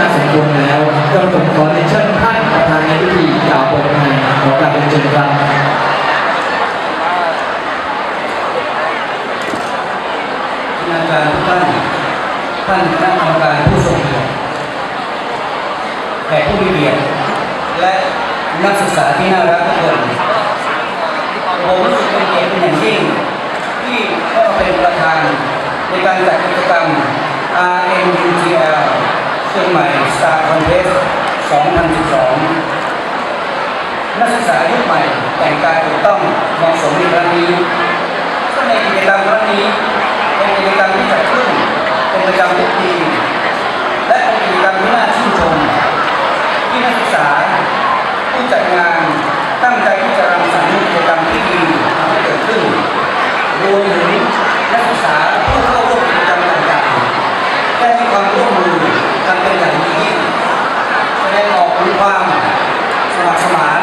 น่าสมควรณ์แล้วก็ผมขอเรียนเชิญท่านประธานในพิธีกล่าวบทในขอกราบเป็นเชิญครับคณาจารย์ทุกท่าน ท่านคณะกรรมการผู้ทรงเกียรติแขกผู้มีเกียรติและนักศึกษาที่น่ารักทุกคนผมรู้สึกเป็นเกียรติเป็นอย่างยิ่งที่ได้มาเป็นประธานในการจัดกิจกรรม ชียงใหม่สตาร์คอนเทส2012 นักศึกษายุคใหม่แต่งกายถูกต้องเหมาะสมในซึ่งในกิจกรรมครั้งนี้ เป็นกิจกรรมที่จัดขึ้นเป็นประจำทุกปี และเป็นกิจกรรมที่น่าชื่นชม ที่นักศึกษาผู้จัดงานตั้งใจที่จะรังสรรค์กิจกรรมที่ดีทำให้เกิดขึ้น รวมถึงนักศึกษาผู้เข้าร่วมกิจกรรมต่างๆได้ให้ความร่วมมือกันเป็นอย่างดียิ่งแสดงออกถึงความสมัครสมาน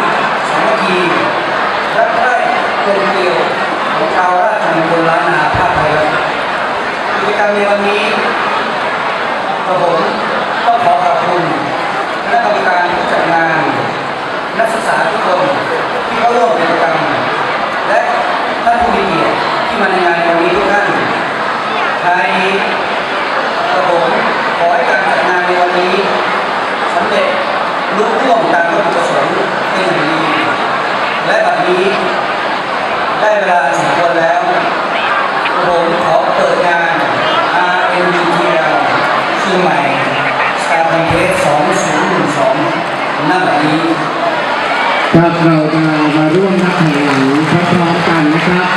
สามัคคีรักใคร่กลมเกลียวของชาวราชมงคลล้านนาภาคไทยครับกิจกรรมในวันนี้กระผมต้องขอขอบคุณคณะกรรมการผู้จัดงาน นักศึกษาทุกคนที่เข้าร่วมกิจกรรม และท่านผู้มีเกียรติที่มาในงานในวันนี้ทุกท่านใน กระผมขอให้การจัดงานในวันนี้สำเร็จลุล่วงตามวัตถุประสงค์เป็นอย่างดีและบัดนี้ ได้เวลาสมควรแล้วผมขอเปิดงาน RNGTL ชียงใหม่ Star Contest 2012ณบัดนี้ครับเราจะมาร่วมนับถอยหลังพร้อมๆกันนะครับ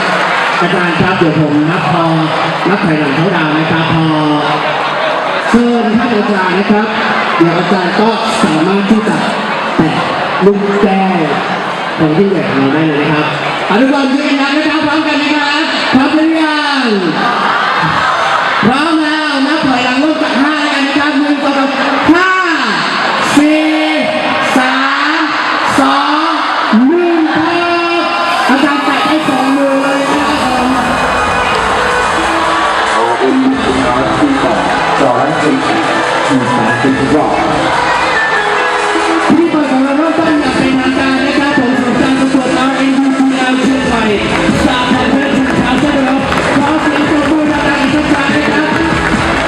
อาจารย์ครับเดี๋ยวผมนับพอนับถอยหลังเขาดาวนะครับพอเชิญท่านอาจารย์นะครับ เดี๋ยวอาจารย์ก็สามารถที่จะแตะลูกแก้วของที่ใหญ่ของเราได้เลยนะครับอนุบาลยืนยันนะครับพร้อมกันนะครับพร้อมเลย so I think it's a rock. พิธีเปิดของเราเริ่มต้นอย่างเป็นทางการนะครับผมสนใจประกวด RNUCL เชียงใหม่สาพันเพชรขาวเส้นรบขอเสียงปรบมือดังๆสักครั้งนะครับ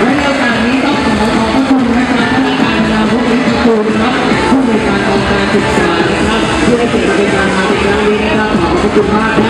และในโอกาสนี้ต้องขอขอบพระคุณนะครับท่านอาจารย์นำผู้วิจิตรคุณครับผู้ในการองการศึกษานะครับที่ให้เกียรติในการมาในครั้งนี้นะครับขอบพระคุณมาก